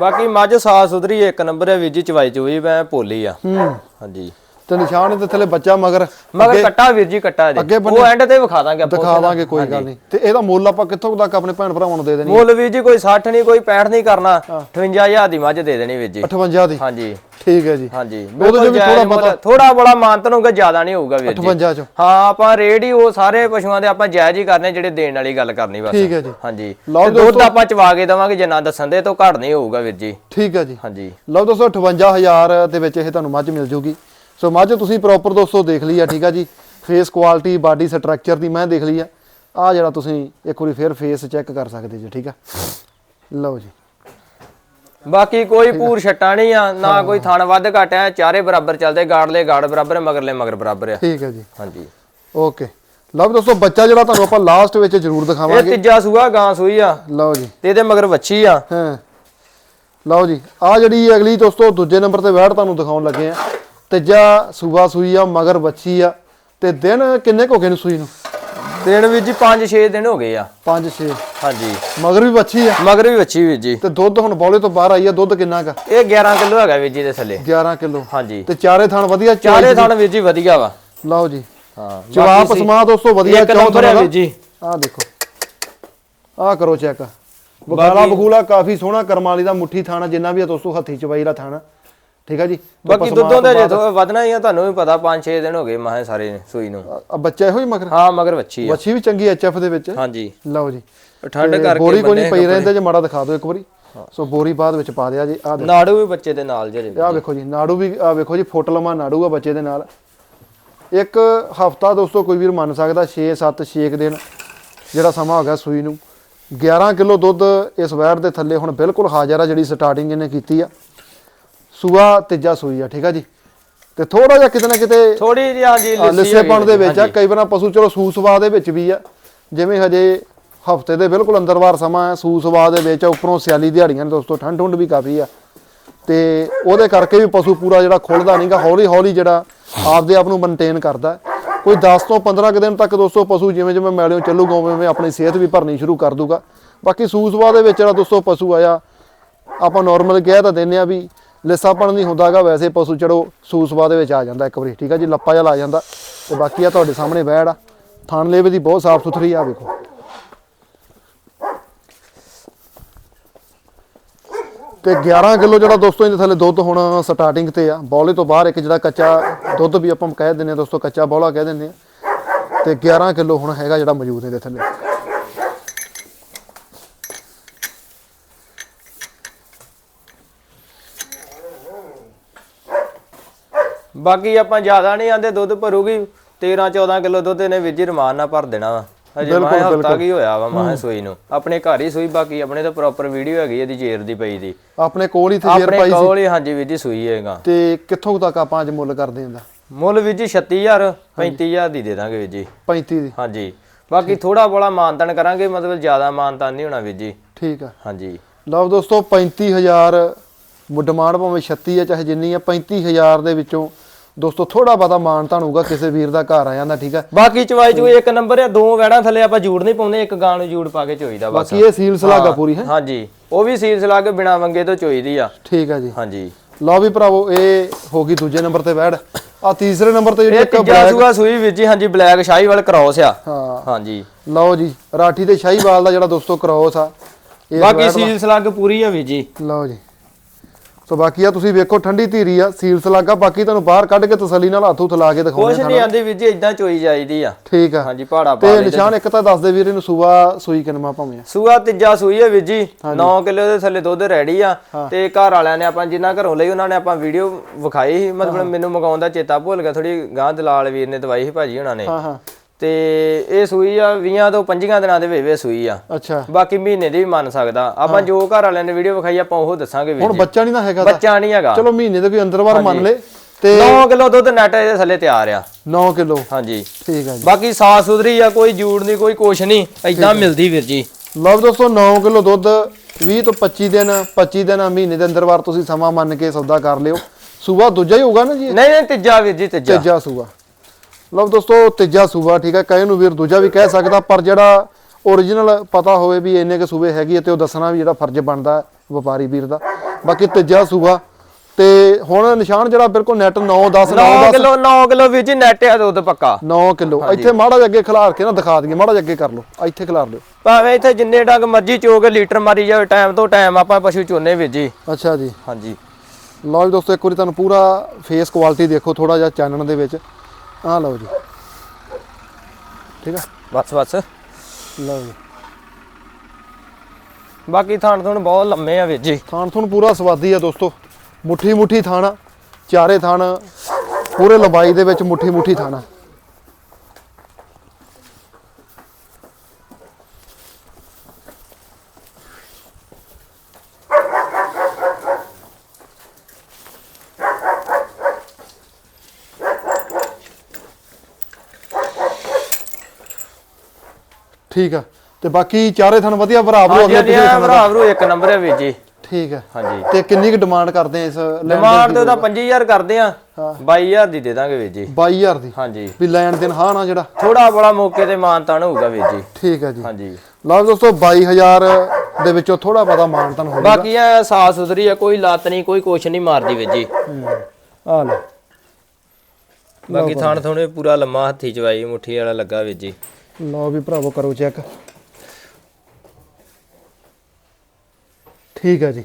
ਬਾਕੀ ਮੱਝ ਸਾਫ਼ ਸੁਥਰੀ ਇੱਕ ਨੰਬਰ ਹੈ ਵੀਰ ਜੀ ਚਵਾਈ ਚੋਈ ਮੈਂ ਭੋਲੀ ਆ। ਹਾਂਜੀ। ਤੇ ਨਿਸ਼ਾਨ ਇਹਦੇ ਥੱਲੇ ਬੱਚਾ ਮਗਰ। ਮਗਰ ਕੱਟਾ ਵੀਰ ਜੀ ਕੱਟਾ ਇਹਦੇ ਉਹ ਐਂਡ ਤੇ ਵਿਖਾ ਦਾਂਗੇ ਆਪਾਂ ਦਿਖਾ ਦਾਂਗੇ ਕੋਈ ਗੱਲ ਨਹੀਂ। ਤੇ ਇਹਦਾ ਮੁੱਲ ਆਪਾਂ ਕਿੱਥੋਂ ਤੱਕ ਆਪਣੇ ਭੈਣ ਭਰਾਵਾਂ ਨੂੰ ਦੇ ਦੇਣੀ ਮੁੱਲ ਵੀਰ ਜੀ ਕੋਈ 60 ਨਹੀਂ ਕੋਈ 65 ਨਹੀਂ ਕਰਨਾ। 58000 ਦੀ ਮੱਝ ਦੇ ਦੇਣੀ ਵੀਰ ਜੀ। 58 ਦੀ। ਹਾਂਜੀ। ਠੀਕ ਹੈ ਜੀ। ਹਾਂਜੀ। ਉਹਦੇ ਚ ਵੀ ਥੋੜਾ ਬਹੁਤਾ ਥੋੜਾ ਬੜਾ ਮਾਨਤਨ ਹੋਊਗਾ ਜ਼ਿਆਦਾ ਨਹੀਂ ਹੋਊਗਾ ਵੀਰ ਜੀ। 58 ਚ। ਹਾਂ ਆਪਾਂ ਰੇਟ ਹੀ ਉਹ ਸਾਰੇ ਪਸ਼ੂਆਂ ਦੇ ਆਪਾਂ ਜਾਇਜ਼ ਹੀ ਕਰਨੇ ਜਿਹੜੇ ਦੇਣ ਵਾਲੀ ਗੱਲ ਕਰਨੀ ਬਸ। ਠੀਕ ਹੈ ਜੀ। ਹਾਂਜੀ। ਤੇ ਦੁੱਧ ਆਪਾਂ ਚਵਾ ਕੇ ਦਵਾਂਗੇ ਜੇ ਨਾ ਦੱਸਣ ਦੇ ਤਾਂ ਘੱਟ ਨਹੀਂ ਹੋਊਗਾ ਵੀਰ ਜੀ। ਠੀਕ ਹੈ ਜੀ। ਹਾਂਜੀ। ਲਓ ਦੋਸਤੋ 58000 ਦੇ ਵਿੱਚ ਇਹ ਤੁਹਾਨੂੰ ਮੱਝ ਮਿਲ ਜੂਗੀ। ਸੋ ਮੱਝ ਤੁਸੀਂ ਪ੍ਰੋਪਰ ਦੋਸਤੋ ਦੇਖ ਲਈ ਆ ਠੀਕ ਆ ਜੀ। ਫੇਸ ਕੁਆਲਿਟੀ ਬਾਡੀ ਸਟਰਕਚਰ ਦੀ ਮੈਂ ਦੇਖ ਲਈ ਆ। ਆ ਜਿਹੜਾ ਤੁਸੀਂ ਇੱਕ ਵਾਰੀ ਫੇਰ ਫੇਸ ਚੈੱਕ ਕਰ ਸਕਦੇ ਜੀ ਠੀਕ ਆ। ਲਓ ਜੀ। ਬਾਕੀ ਕੋਈ ਪੂਰ ਛੱਟਾ ਨਹੀਂ ਆ ਨਾ ਕੋਈ ਥਣ ਵੱਧ ਘਟ ਆ ਚਾਰੇ ਬਰਾਬਰ ਚੱਲਦੇ ਗਾੜਲੇ ਗਾੜ ਬਰਾਬਰ ਮਗਰਲੇ ਮਗਰ ਬਰਾਬਰ ਆ। ਠੀਕ ਹੈ ਜੀ। ਹਾਂਜੀ। ਓਕੇ। ਲਓ ਦੋਸਤੋ ਬੱਚਾ ਜਿਹੜਾ ਤੁਹਾਨੂੰ ਆਪਾਂ ਲਾਸਟ ਵਿੱਚ ਜ਼ਰੂਰ ਇਹ ਦਿਖਾਵਾਂਗੇ। ਤੀਜਾ ਸੂਆ ਗਾਂ ਸੂਈ ਆ। ਲਓ ਜੀ। ਤੇ ਇਹਦੇ ਮਗਰ ਵੱਛੀ ਆ। ਹਾਂ। ਲਓ ਜੀ ਆ ਜਿਹੜੀ ਅਗਲੀ ਦੋਸਤੋ ਦੂਜੇ ਨੰਬਰ ਤੇ ਵੈੜ ਤੁਹਾਨੂੰ ਦਿਖਾਉਣ ਲੱਗੇ ਆ। ਤੀਜਾ ਸੂਬਾ ਸੂਈ ਆ ਮਗਰ ਬੱਚੀ ਆ। ਤੇ ਦਿਨ ਕਿੰਨੇ ਕੁ ਗਏ ਨੂੰ ਸੂਈ ਨੂੰ? ਦਿਨ ਵਿੱਚ ਜੀ 5-6 ਦਿਨ ਹੋ ਗਏ ਆ। 5 6 ਹਾਂਜੀ। ਮਗਰ ਵੀ ਬੱਚੀ ਆ। ਮਗਰ ਵੀ ਵੱਛੀ ਵੀਰ ਜੀ। ਤੇ ਦੁੱਧ ਹੁਣ ਬੌਲੇ ਤੋਂ ਬਾਹਰ ਆਈ ਆ ਦੁੱਧ ਕਿੰਨਾ ਕਾ? ਇਹ 11 ਕਿਲੋ ਹੈਗਾ ਵੀਰ ਜੀ ਦੇ ਥੱਲੇ। 11 ਕਿਲੋ। ਹਾਂਜੀ। ਤੇ ਚਾਰੇ ਥਣ ਵਧੀਆ ਚਾਰੇ ਥਣ ਵੀਰ ਜੀ ਵਧੀਆ ਵਾ। ਲਓ ਜੀ। ਹਾਂ ਜਵਾਬ ਪਸਮਾ ਦੋਸਤੋ ਵਧੀਆ ਨੰਬਰ ਹੈ ਵੀਰ ਜੀ। ਆਹ ਦੇਖੋ। ਆਹ ਕਰੋ ਚੈੱਕ। ਬਗਾਲਾ ਬਗੂਲਾ ਕਾਫੀ ਸੋਹਣਾ ਕਰਮਾਂ ਵਾਲੀ ਦਾ ਮੁੱਠੀ ਥਾਣਾ ਜਿੰਨਾ ਵੀ ਆ ਦੋਸਤੋ ਹੱਥੀ ਚਵਾਈ ਦਾ ਥਾਣਾ ਠੀਕ ਆ ਜੀ? ਬਾਕੀ ਦੁੱਧੋਂ ਦਾ ਜੇ ਥੋੜਾ ਵਧਣਾ ਹੀ ਆ ਤੁਹਾਨੂੰ ਵੀ ਪਤਾ 5-6 ਦਿਨ ਹੋ ਗਏ ਮਾਹੇ ਸਾਰੇ ਸੂਈ ਨੂੰ। ਆ ਬੱਚਾ ਇਹੋ ਹੀ ਮਗਰ? ਹਾਂ ਮਗਰ ਵੱਛੀ ਆ। ਵੱਛੀ ਵੀ ਚੰਗੀ ਐਚਐਫ ਦੇ ਵਿੱਚ? ਹਾਂਜੀ। ਲਓ ਜੀ। ਠੰਡ ਕਰਕੇ ਬੋਰੀ ਕੋਈ ਨਹੀਂ ਪਈ ਰਹਿੰਦੇ ਜੇ ਮਾੜਾ ਦਿਖਾ ਦਿਓ ਇੱਕ ਵਾਰੀ। ਸੋ ਬੋਰੀ ਬਾਅਦ ਵਿੱਚ ਪਾ ਦਿਆ ਜੀ ਦੇਖੋ। ਨਾੜੂ ਵੀ ਬੱਚੇ ਦੇ ਨਾਲ ਜਿਹੜੇ ਆਹ ਵੇਖੋ ਜੀ ਨਾੜੂ ਵੀ ਆਹ ਵੇਖੋ ਜੀ ਫੁੱਟ ਲੰਮਾ ਨਾੜੂ ਆ ਬੱਚੇ ਦੇ ਨਾਲ। ਇੱਕ ਹਫਤਾ ਦੋਸਤੋ ਕੋਈ ਵੀਰ ਮੰਨ ਸਕਦਾ 6 7 6 ਦਿਨ ਜਿਹੜਾ ਸਮਾਂ ਹੋ ਗਿਆ ਸੂਈ ਨੂੰ। 11 ਕਿਲੋ ਦੁੱਧ ਇਸ ਵੈਰ ਦੇ ਥੱਲੇ ਹੁਣ ਬਿਲਕੁਲ ਹਾਜ਼ਰ ਆ ਜਿਹੜੀ ਸਟਾਰਟਿੰਗ ਇਹਨੇ ਕੀਤੀ ਆ। ਸੂਆ ਤੀਜਾ ਸੂਈ ਆ ਠੀਕ ਆ ਜੀ ਤੇ ਥੋੜਾ ਜਿਹਾ ਕਿਤੇ ਨਾ ਕਿਤੇ ਥੋੜੀ ਜਿਹੀ ਹਾਂਜੀ ਲਿੱਸੇਪਣ ਦੇ ਵਿੱਚ ਆ। ਕਈ ਵਾਰ ਪਸ਼ੂ ਚਲੋ ਸੂ ਸਵਾ ਦੇ ਵਿੱਚ ਵੀ ਆ ਜਿਵੇਂ ਹਜੇ ਹਫ਼ਤੇ ਦੇ ਬਿਲਕੁਲ ਅੰਦਰਵਾਰ ਸਮਾਂ ਹੈ ਸੂ ਸਵਾ ਦੇ ਵਿੱਚ ਉੱਪਰੋਂ ਸਿਆਲੀ ਦਿਹਾੜੀਆਂ ਨੇ ਦੋਸਤੋ ਠੰਡ ਠੁੰਡ ਵੀ ਕਾਫੀ ਆ ਤੇ ਉਹਦੇ ਕਰਕੇ ਵੀ ਪਸ਼ੂ ਪੂਰਾ ਜਿਹੜਾ ਖੁੱਲਦਾ ਨਹੀਂਗਾ ਹੌਲੀ ਹੌਲੀ ਜਿਹੜਾ ਆਪਦੇ ਆਪ ਨੂੰ ਮੇਨਟੇਨ ਕਰਦਾ। ਕੋਈ 10 ਤੋਂ 15 ਕੁ ਦਿਨ ਤੱਕ ਦੋਸਤੋ ਪਸ਼ੂ ਜਿਵੇਂ ਜਿਵੇਂ ਮੈਲਿਓ ਚੱਲੂਗਾ ਉਵੇਂ ਉਵੇਂ ਆਪਣੀ ਸਿਹਤ ਵੀ ਭਰਨੀ ਸ਼ੁਰੂ ਕਰ ਦੂਗਾ ਬਾਕੀ ਸੂ ਸਵਾ ਦੇ ਵਿੱਚ ਜਿਹੜਾ ਦੋਸਤੋ ਪਸ਼ੂ ਆਇਆ ਆਪਾਂ ਨਾਰਮਲ ਕਹਿ ਤਾਂ ਦਿੰਦੇ ਆ ਵੀ ਲਿਸਾਪਣ ਨਹੀਂ ਹੁੰਦਾਗਾ ਵੈਸੇ ਪਸ਼ੂ ਚੜੋ ਸੂਸਵਾ ਦੇ ਵਿੱਚ ਆ ਜਾਂਦਾ ਇੱਕ ਵਾਰੀ, ਠੀਕ ਆ ਜੀ, ਲੱਪਾ ਜਿਹਾ ਲਾ ਜਾਂਦਾ। ਤੇ ਬਾਕੀ ਆ ਤੁਹਾਡੇ ਸਾਹਮਣੇ ਬੈੜ ਆ। ਥਣ ਲੇਵੇ ਦੀ ਬਹੁਤ ਸਾਫ਼ ਸੁਥਰੀ ਆ, ਵੇਖੋ। ਤੇ 11 ਕਿਲੋ ਜਿਹੜਾ ਦੋਸਤੋ ਇਹਦੇ ਥੱਲੇ ਦੁੱਧ ਹੁਣ ਸਟਾਰਟਿੰਗ ਤੇ ਆ। ਬੌਲੇ ਤੋਂ ਬਾਹਰ ਇੱਕ ਜਿਹੜਾ ਕੱਚਾ ਦੁੱਧ ਵੀ ਆਪਾਂ ਕਹਿ ਦਿੰਦੇ ਆ ਦੋਸਤੋ, ਕੱਚਾ ਬੌਲਾ ਕਹਿ ਦਿੰਦੇ ਆ। ਤੇ 11 ਕਿਲੋ ਹੁਣ ਹੈਗਾ ਜਿਹੜਾ ਮੌਜੂਦ ਇਹਦੇ ਥੱਲੇ। ਬਾਕੀ ਆਪਾਂ ਜ਼ਿਆਦਾ ਨਹੀਂ ਆਂਦੇ ਦੁੱਧ ਭਰੂਗੀ 13 14 ਕਿਲੋ ਦੁੱਧ ਇਹਨੇ ਵੀਰ ਜੀ ਰਮਾਨ ਨਾਲ ਭਰ ਦੇਣਾ ਵਾ। ਹਜੇ ਮਾਹ ਹਫਤਾ ਕੀ ਹੋਇਆ ਵਾ ਮਾਹ ਸੂਈ ਨੂੰ। ਆਪਣੇ ਘਰ ਹੀ ਸੂਈ ਬਾਕੀ ਆਪਣੇ ਤਾਂ ਪ੍ਰੋਪਰ ਵੀਡੀਓ ਹੈਗੀ ਇਹਦੀ ਜੇਰ ਦੀ ਪਈ ਦੀ। ਆਪਣੇ ਕੋਲ ਹੀ ਤੇ ਜੇਰ ਆਪਣੇ ਪਾਈ ਸੀ। ਕੋਲ ਹੀ ਹਾਂਜੀ ਵੀਰ ਜੀ ਸੂਈ ਹੈਗਾ। ਤੇ ਕਿੱਥੋਂ ਤੱਕ ਆਪਾਂ ਅੱਜ ਮੁੱਲ ਕਰਦੇ ਆਂ ਦਾ? ਮੁੱਲ ਵੀਰ ਜੀ 36000 35000 ਦੀ ਦੇ ਦਾਂਗੇ ਵੀਰ ਜੀ 35 ਦੀ। ਹਾਂਜੀ। ਬਾਕੀ ਥੋੜਾ ਬੋਲਾ ਮਾਨਤਨ ਕਰਾਂਗੇ ਮਤਲਬ ਜ਼ਿਆਦਾ ਮਾਨਤਨ ਨਹੀਂ ਹੋਣਾ ਵੀਰ ਜੀ ਠੀਕ ਆ। ਹਾਂਜੀ। ਲਓ ਦੋਸਤੋ 35000 ਡਿਮਾਂਡ ਭਾਵੇਂ 36 ਹੈ ਚਾਹੇ ਜਿੰਨੀ ਹੈ 35000 ਦੇ ਵਿੱਚੋਂ ਦੋਸਤੋ ਥੋੜਾ ਬਹੁਤਾ ਮਾਨਤਾਨ ਹੋਊਗਾ ਕਿਸੇ ਵੀਰ ਦਾ ਘਰ ਆ ਜਾਂਦਾ ਠੀਕ ਹੈ ਬਾਕੀ ਚਵਾਈ ਚੂਈ ਇੱਕ ਨੰਬਰ ਆ ਦੋ ਵੈੜਾਂ ਥੱਲੇ ਆਪਾਂ ਜੂੜ ਨਹੀਂ ਪਾਉਂਦੇ ਇੱਕ ਗਾਂ ਨੂੰ ਜੂੜ ਪਾ ਕੇ ਚੋਈਦਾ ਬਸ। ਬਾਕੀ ਇਹ ਸੀਲ ਸਲਾਗਾ ਪੂਰੀ ਹੈ? ਹਾਂਜੀ ਉਹ ਵੀ ਸੀਲ ਸਲਾ ਕੇ ਬਿਨਾ ਵੰਗੇ ਤੋਂ ਚੋਈਦੀ ਆ। ਠੀਕ ਆ ਜੀ। ਹਾਂਜੀ। ਲਓ ਵੀ ਭਰਾਵੋ ਇਹ ਹੋ ਗਈ ਦੂਜੇ ਨੰਬਰ ਤੇ ਬੈੜ ਆ ਤੀਸਰੇ ਨੰਬਰ ਤੇ ਜਿਹੜੀ ਇੱਕ ਤੀਜਾ ਸੂਆ ਸੂਈ ਵੀਰ ਜੀ ਹਾਂਜੀ ਬਲੈਕ ਸ਼ਾਹੀਵਾਲ ਕ੍ਰੋਸ ਆ। ਹਾਂ। ਹਾਂਜੀ। ਲਓ ਜੀ ਰਾਠੀ ਤੇ ਸ਼ਾਹੀਵਾਲ ਦਾ ਜਿਹੜਾ ਦੋਸਤੋ ਕ੍ਰੋਸ ਆ ਬਾਕੀ ਸੀਲ ਸਲੱਗ ਪੂਰੀ ਆ ਵੀਰ ਜੀ। ਲਓ ਜੀ। ਸੋ ਬਾਕੀ ਆ ਤੁਸੀਂ ਵੇਖੋ ਠੰਡੀ ਧੀਰੀ ਆ ਸੀਲ ਸਲਾਗਾ ਬਾਕੀ ਤੁਹਾਨੂੰ ਬਾਹਰ ਕੱਢ ਕੇ ਤਸੱਲੀ ਨਾਲ ਹੱਥ ਲਾ ਕੇ ਦਿਖਾਉਂਦੇ ਕੁਛ ਨਹੀਂ ਆਂਦੀ ਵੀਰ ਜੀ ਇਦਾਂ ਚੋਈ ਜਾਈਦੀ ਆ। ਠੀਕ ਆ। ਹਾਂਜੀ ਪਹਾੜਾ ਪਾ ਤੇ ਨਿਸ਼ਾਨ ਇੱਕ ਤਾਂ ਦੱਸ ਦੇ ਵੀਰ ਇਹਨੂੰ ਸੂਆ ਸੂਈ ਕਿਨਮਾ ਭਾਵੇਂ ਆ। ਸੂਆ ਤੀਜਾ ਸੂਈ ਹੈ ਵੀਰ ਜੀ 9 ਕਿਲੋ ਦੇ ਥੱਲੇ ਦੁੱਧ ਰੈਡੀ ਆ ਤੇ ਘਰ ਵਾਲਿਆਂ ਨੇ ਆਪਾਂ ਜਿੰਨਾ ਘਰੋਂ ਲਈ ਉਹਨਾਂ ਨੇ ਆਪਾਂ ਵੀਡੀਓ ਵਿਖਾਈ ਸੀ ਮਤਲਬ ਮੈਨੂੰ ਮਗਾਉਣ ਦਾ ਚੇਤਾ ਭੁੱਲ ਗਿਆ ਥੋੜੀ ਗਾਂ ਦਲਾਲ ਵੀਰ ਨੇ ਦਵਾਈ ਸੀ ਭਾਜੀ ਉਹਨਾਂ ਨੇ। ਹਾਂ ਹਾਂ। ਤੇ ਇਹ ਸੂਈ ਆ 20 ਤੋਂ 25 ਦਿਨਾਂ ਦੇ ਵੇਵੇ ਸੂਈ ਆ। ਅੱਛਾ। ਬਾਕੀ ਮਹੀਨੇ ਦੀ ਵੀ ਮੰਨ ਸਕਦਾ। ਆਪਾਂ ਜੋ ਘਰ ਵਾਲਿਆਂ ਨੇ ਵੀਡੀਓ ਵਿਖਾਈ ਆਪਾਂ ਉਹ ਦੱਸਾਂਗੇ ਵੀਰ ਹੁਣ ਜੀ। ਬੱਚਾ ਨਹੀਂ ਨਾ ਹੈਗਾ ਤਾਂ। ਬੱਚਾ ਨਹੀਂ ਹੈਗਾ। ਚਲੋ ਮਹੀਨੇ ਦੇ ਕੋਈ ਅੰਦਰਵਾਰ ਮੰਨ ਲੇ ਤੇ 9 ਕਿਲੋ ਦੁੱਧ ਨੈਟ ਇਹਦੇ ਥੱਲੇ ਤਿਆਰ ਆ। 9 ਕਿਲੋ। ਹਾਂਜੀ। ਠੀਕ ਆ ਜੀ। ਬਾਕੀ ਸਾਫ਼ ਸੁਥਰੀ ਆ ਕੋਈ ਜੂੜ ਨਹੀਂ ਕੋਈ ਕੁਛ ਨਹੀਂ। ਏਦਾਂ ਮਿਲਦੀ ਵੀਰ ਜੀ। ਲਓ ਦੋਸਤੋ 9 ਕਿਲੋ ਦੁੱਧ 20 ਤੋਂ 25 ਦਿਨ 25 ਦਿਨ ਮਹੀਨੇ ਦੇ ਅੰਦਰਵਾਰ ਤੁਸੀਂ ਸਮਾਂ ਮੰਨ ਕੇ ਸੌਦਾ ਕਰ ਲਿਓ। ਸੂਆ ਦੂਜਾ ਹੀ ਹੋਊਗਾ ਨਾ ਜੀ ਇਹ? ਨਹੀਂ ਨਹੀਂ ਤੀਜਾ ਵੀਰ ਜੀ ਤੀਜਾ। ਤੀਜਾ ਸੂਆ। ਲਓ ਦੋਸਤੋ ਤੀਜਾ ਸੂਆ ਠੀਕ ਹੈ ਨੂੰ ਵੀਰ ਦੂਜਾ ਵੀ ਕਹਿ ਸਕਦਾ ਪਰ ਜਿਹੜਾ ਓਰੀਜਨਲ ਪਤਾ ਹੋਵੇ ਵੀ ਇੰਨੇ ਕੇ ਸੂਬੇ ਹੈਗੀ ਤੇ ਉਹ ਦੱਸਣਾ ਵੀ ਜਿਹੜਾ ਫਰਜ਼ ਬਣਦਾ ਵਪਾਰੀ ਵੀਰ ਦਾ। ਬਾਕੀ ਤੀਜਾ ਸੂਆ ਤੇ ਹੁਣ ਨਿਸ਼ਾਨ ਜਿਹੜਾ ਬਿਲਕੁਲ ਨੈਟ 9 10 9 9 10 ਕਿਲੋ 9 ਕਿਲੋ ਵੀਰ ਜੀ ਨੈਟ ਆ ਦੁੱਧ ਪੱਕਾ। 9 ਕਿਲੋ ਇੱਥੇ ਮਾੜਾ ਜਿਹਾ ਅੱਗੇ ਖਿਲਾਰ ਕੇ ਨਾ ਦਿਖਾ ਦਈਏ ਮਾੜਾ ਜਿਹਾ ਅੱਗੇ ਕਰ ਲਓ ਇੱਥੇ ਖਿਲਾਰ ਲਿਓ। ਭਾਵੇਂ ਇੱਥੇ ਜਿੰਨੇ ਡੰਗ ਮਰਜ਼ੀ ਚੋਗੇ ਲੀਟਰ ਮਾਰੀ ਜਾਵੇ ਟਾਈਮ ਤੋਂ ਟਾਈਮ ਆਪਾਂ ਪਸ਼ੂ ਚੋਨੇ ਵੀਰ ਜੀ। ਅੱਛਾ ਜੀ। ਹਾਂਜੀ। ਲਓ ਜੀ ਦੋਸਤੋ ਇੱਕ ਵਾਰੀ ਤੁਹਾਨੂੰ ਪੂਰਾ ਫੇਸ ਕੁਆਲਿਟੀ ਦੇਖੋ ਥੋੜਾ ਜਿਹਾ ਚਾਨਣ ਦੇ ਵਿੱਚ। ਆਹ ਲਓ ਜੀ। ਠੀਕ ਆ? ਬਸ ਬਸ। ਲਓ ਜੀ। ਬਾਕੀ ਥਾਣ ਥੁਣ ਬਹੁਤ ਲੰਮੇ ਆ ਵੀਰ ਜੀ। ਥਾਣ ਤੁਹਾਨੂੰ ਪੂਰਾ ਸਵਾਦੀ ਆ ਦੋਸਤੋ। ਮੁੱਠੀ ਮੁੱਠੀ ਥਾਣਾ ਚਾਰੇ ਥਾਣ ਪੂਰੇ ਲੰਬਾਈ ਦੇ ਵਿੱਚ ਮੁੱਠੀ ਮੁੱਠੀ ਥਾਣਾ। ਠੀਕ ਆ। ਤੇ ਬਾਕੀ ਚਾਰੇ ਥਣ ਵਧੀਆ ਬਰਾਬਰ ਹੋ ਹਾਂਜੀ ਹਾਂਜੀ ਐਂ ਥਣਾਂ ਭਰਾ ਭਰੂ ਇੱਕ ਨੰਬਰ ਹੈ ਵੀਰ ਜੀ। ਠੀਕ ਹੈ ਹਾਂਜੀ। ਤੇ ਕਿੰਨੀ ਕੁ ਡਿਮਾਂਡ ਕਰਦੇ ਆ ਇਸ ਲੈਣ ਡਿਮਾਂਡ ਤੇ ਉਹਦਾ 25000 ਕਰਦੇ ਆ। ਹਾਂ। 22000 ਦੀ ਦੇ ਦਾਂਗੇ ਵੀਰ ਜੀ। 22000 ਦੀ? ਹਾਂਜੀ। ਵੀ ਲੈਣ ਦੇਣ ਹਾਂ ਨਾ ਜਿਹੜਾ? ਥੋੜਾ ਬੜਾ ਮੌਕੇ ਤੇ ਮਾਨਤਾਨ ਹੋਊਗਾ ਵੀਰ ਜੀ। ਠੀਕ ਹੈ ਜੀ। ਹਾਂਜੀ। ਲਓ ਦੋਸਤੋ 22000 ਦੇ ਵਿੱਚੋਂ ਥੋੜਾ ਬਹੁਤਾ ਮਾਨਤਨ ਹੋ ਜਾਊਗਾ ਬਾਕੀ ਐ ਸਾਫ਼ ਸੁਥਰੀ ਆ ਕੋਈ ਲੱਤ ਨਹੀਂ ਕੋਈ ਕੁਛ ਨਹੀਂ ਮਾਰਦੀ ਵੀਰ ਜੀ। ਆ ਲਓ ਬਾਕੀ ਥਾਣ ਥੋੜੇ ਪੂਰਾ ਲੰਮਾ ਹੱਥੀ ਚਵਾਈ ਮੁੱਠੀ ਵਾਲਾ ਲੱਗਾ ਵੀਰ ਜੀ। ਲਓ ਵੀ ਭਰਾਵੋ ਕਰੋ ਚੈੱਕ। ਠੀਕ ਹੈ ਜੀ।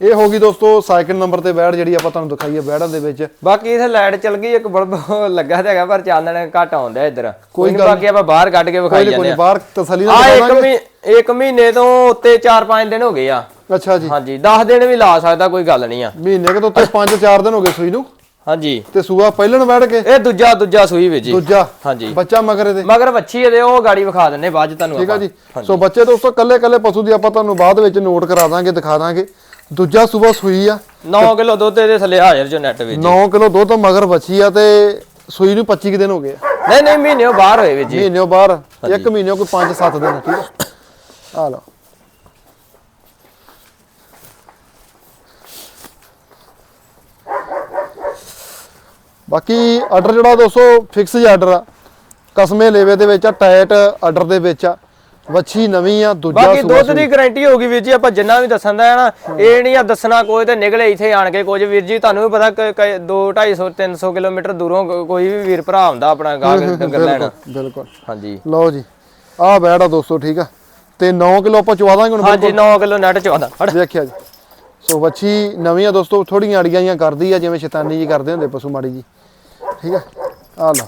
ਇਹ ਹੋ ਗਈ ਦੋਸਤੋ ਸਾਈਕਲ ਨੰਬਰ ਤੇ ਬੈੜ ਜਿਹੜੀ ਆਪਾਂ ਤੁਹਾਨੂੰ ਦਿਖਾਈ ਹੈ ਬੈੜਾਂ ਦੇ ਵਿੱਚ। ਬਾਕੀ ਇਥੇ ਲਾਈਟ ਚਲ ਗਈ ਇੱਕ ਬਲਬ ਲੱਗਾ ਤਾਂ ਹੈਗਾ ਪਰ ਚਾਨਣ ਘੱਟ ਆਉਂਦਾ ਇੱਧਰ। ਕੋਈ ਬਾਕੀ ਆਪਾਂ ਬਾਹਰ ਕੱਢ ਕੇ ਵਿਖਾਈ ਜਾਂਦੇ ਆ। ਬਾਹਰ ਤਸੱਲੀ ਨਾਲ ਇੱਕ ਦਿਖਾਵਾਂਗੇ। ਮਹੀ ਇੱਕ ਮਹੀਨੇ ਤੋਂ ਉੱਤੇ 4-5 ਦਿਨ ਹੋ ਗਏ ਆ। ਅੱਛਾ ਜੀ। ਹਾਂਜੀ 10 ਦਿਨ ਵੀ ਲਾ ਸਕਦਾ ਕੋਈ ਗੱਲ ਨਹੀਂ ਆ। ਮਹੀਨੇ ਤੋਂ ਉੱਤੇ 5-4 ਦਿਨ ਹੋ ਗਏ ਸੂਈ ਨੂੰ। ਹਾਂਜੀ। ਤੇ ਸੂਆ ਪਹਿਲਣ ਬੈੜ ਕੇ? ਇਹ ਦੂਜਾ ਦੂਜਾ ਸੂਈ ਵੀਰ ਜੀ। ਦੂਜਾ? ਹਾਂਜੀ। ਬੱਚਾ ਮਗਰ ਇਹਦੇ? ਮਗਰ ਵੱਛੀ ਇਹਦੇ ਉਹ ਗਾੜੀ ਵਿਖਾ ਦਿੰਨੇ ਬਾਅਦ ਚ ਤੁਹਾਨੂੰ ਠੀਕ ਆ। ਜੀ। ਸੋ ਬੱਚੇ ਦੋਸਤੋ ਕੱਲੇ ਕੱਲੇ ਪਸ਼ੂ ਦੀ ਆਪਾਂ ਤੁਹਾਨੂੰ ਬਾਅਦ ਵਿੱਚ ਨੋਟ ਕਰਾ ਦਾਂਗੇ ਦਿਖਾ ਦਾਂਗੇ। ਦੂਜਾ ਸੂਆ ਸੂਈ ਆ। 9 ਕਿਲੋ ਦੁੱਧ ਇਹਦੇ ਥੱਲੇ ਹਾਜ਼ਰ ਜੋ ਨੈਟ ਵਿੱਚ। 9 ਕਿਲੋ ਦੁੱਧ ਮਗਰ ਬੱਚੀ ਆ ਤੇ ਸੂਈ ਨੂੰ 25 ਕੁ ਦਿਨ ਹੋ ਗਏ ਨਹੀਂ ਨਹੀਂ ਮਹੀਨੇ ਬਾਹਰ ਹੋਏ ਵੀਰ ਜੀ। ਮਹੀਨੇ ਬਾਹਰ ਇੱਕ ਮਹੀਨੇ ਕੋਈ 5-7 ਦਿਨ ਠੀਕ ਆ। ਆ ਲਓ। ਬਾਕੀ ਆਰਡਰ ਜਿਹੜਾ ਦੋਸਤੋ ਫਿਕਸ ਹੀ ਆਰਡਰ ਆ। ਕਸਮੇ ਲੇਵੇ ਦੇ ਵਿੱਚ ਆ ਟਾਈਟ ਆਰਡਰ ਦੇ ਵਿੱਚ ਆ। ਵੱਛੀ ਨਵੀਂ ਆ ਦੂਜਾ ਬਾਕੀ ਦੁੱਧ ਦੀ ਗਾਰੰਟੀ ਹੋਗੀ ਵੀਰ ਜੀ ਆਪਾਂ ਜਿੰਨਾ ਵੀ ਦੱਸਣ ਦਾ ਹੈ ਨਾ ਇਹ ਨਹੀਂ ਆ ਦੱਸਣਾ ਕੋਈ ਤੇ ਨਿਕਲੇ ਇੱਥੇ ਆਣ ਕੇ ਕੁਝ। ਵੀਰ ਜੀ ਤੁਹਾਨੂੰ ਵੀ ਪਤਾ 2 250 300 ਕਿਲੋਮੀਟਰ ਦੂਰੋਂ ਕੋਈ ਵੀ ਵੀਰ ਭਰਾ ਆਉਂਦਾ ਆਪਣਾ ਗਾਹਕ ਡੰਗਰ ਲੈਣ। ਬਿਲਕੁਲ ਹਾਂਜੀ। ਲਓ ਜੀ ਆਹ ਬੈੜ ਆ ਦੋਸਤੋ ਠੀਕ ਆ। ਤੇ 9 ਕਿਲੋ ਆਪਾਂ ਚਵਾ ਦਾਂਗੇ ਹੁਣ ਹਾਂਜੀ 9 ਕਿਲੋ ਨੈਟ ਚਵਾਦਾ ਫੜ ਦੇਖਿਆ ਜੀ। ਸੋ ਵੱਛੀ ਨਵੀਂ ਆ ਦੋਸਤੋ ਥੋੜੀਆਂ ਅੜੀਆਂ ਜਿਹੀਆਂ ਕਰਦੀ ਆ ਜਿਵੇਂ ਸ਼ੈਤਾਨੀ ਜੀ ਕਰਦੇ ਹੁੰਦੇ ਪਸ਼ੂ ਮਾੜੀ ਜੀ। ਠੀਕ ਆ? ਆ ਲਓ।